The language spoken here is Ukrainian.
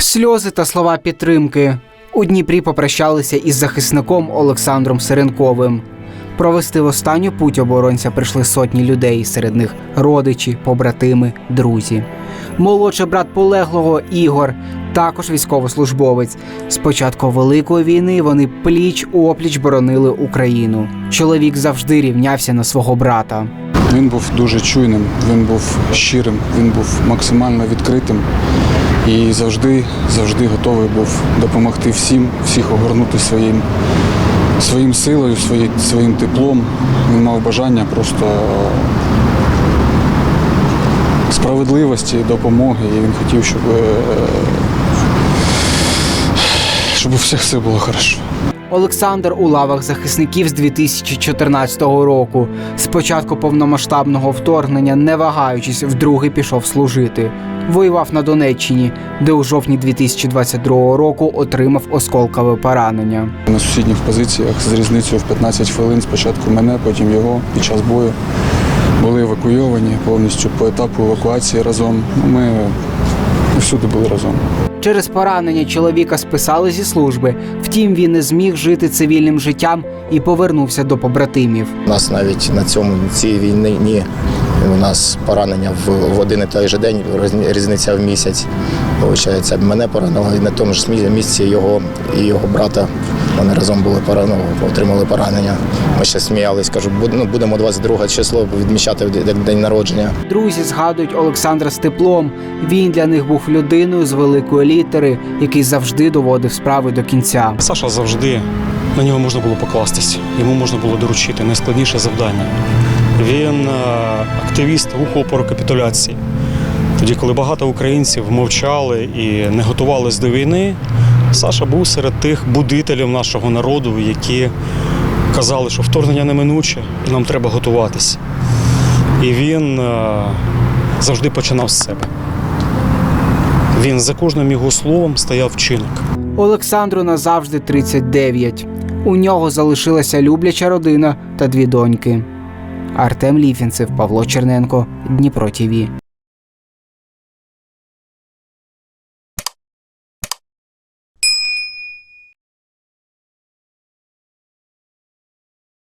Сльози та слова підтримки. У Дніпрі попрощалися із захисником Олександром Сиренковим. Провести в останню путь оборонця прийшли сотні людей, серед них родичі, побратими, друзі. Молодший брат полеглого Ігор, також військовослужбовець. З початку Великої війни вони пліч опліч боронили Україну. Чоловік завжди рівнявся на свого брата. Він був дуже чуйним, він був щирим, він був максимально відкритим і завжди, завжди готовий був допомогти всім, всіх огорнути своїм, своїм силою, своїм, своїм теплом. Він мав бажання просто справедливості, допомоги, і він хотів, щоб, е, щоб у всіх все було хорошо. Олександр у лавах захисників з 2014 року. З початку повномасштабного вторгнення, не вагаючись, вдруге пішов служити. Воював на Донеччині, де у жовтні 2022 року отримав осколкове поранення. На сусідніх позиціях з різницею в 15 хвилин спочатку мене, потім його під час бою були евакуйовані повністю по етапу евакуації разом. Ми всюди були разом. Через поранення чоловіка списали зі служби. Втім, він не зміг жити цивільним життям і повернувся до побратимів. У нас навіть на цьому цій війни ні. у нас поранення в, в один і той же день, різниця в місяць. Получається, мене поранило і на тому ж місці його і його брата. Вони разом були порано, отримали поранення. Ми ще сміялись, кажу, «Буд- ну, будемо 22 число відмічати як день народження. Друзі згадують Олександра з теплом. Він для них був людиною з великої літери, який завжди доводив справи до кінця. Саша завжди на нього можна було покластись, йому можна було доручити найскладніше завдання. Він е, активіст руху опору капітуляції. Тоді, коли багато українців мовчали і не готувались до війни, Саша був серед тих будителів нашого народу, які казали, що вторгнення неминуче і нам треба готуватись. І він е, завжди починав з себе. Він за кожним його словом стояв вчинок. Олександру назавжди 39. У нього залишилася любляча родина та дві доньки. Артем Ліфінцев, Павло Черненко, Дніпро ТІВІ.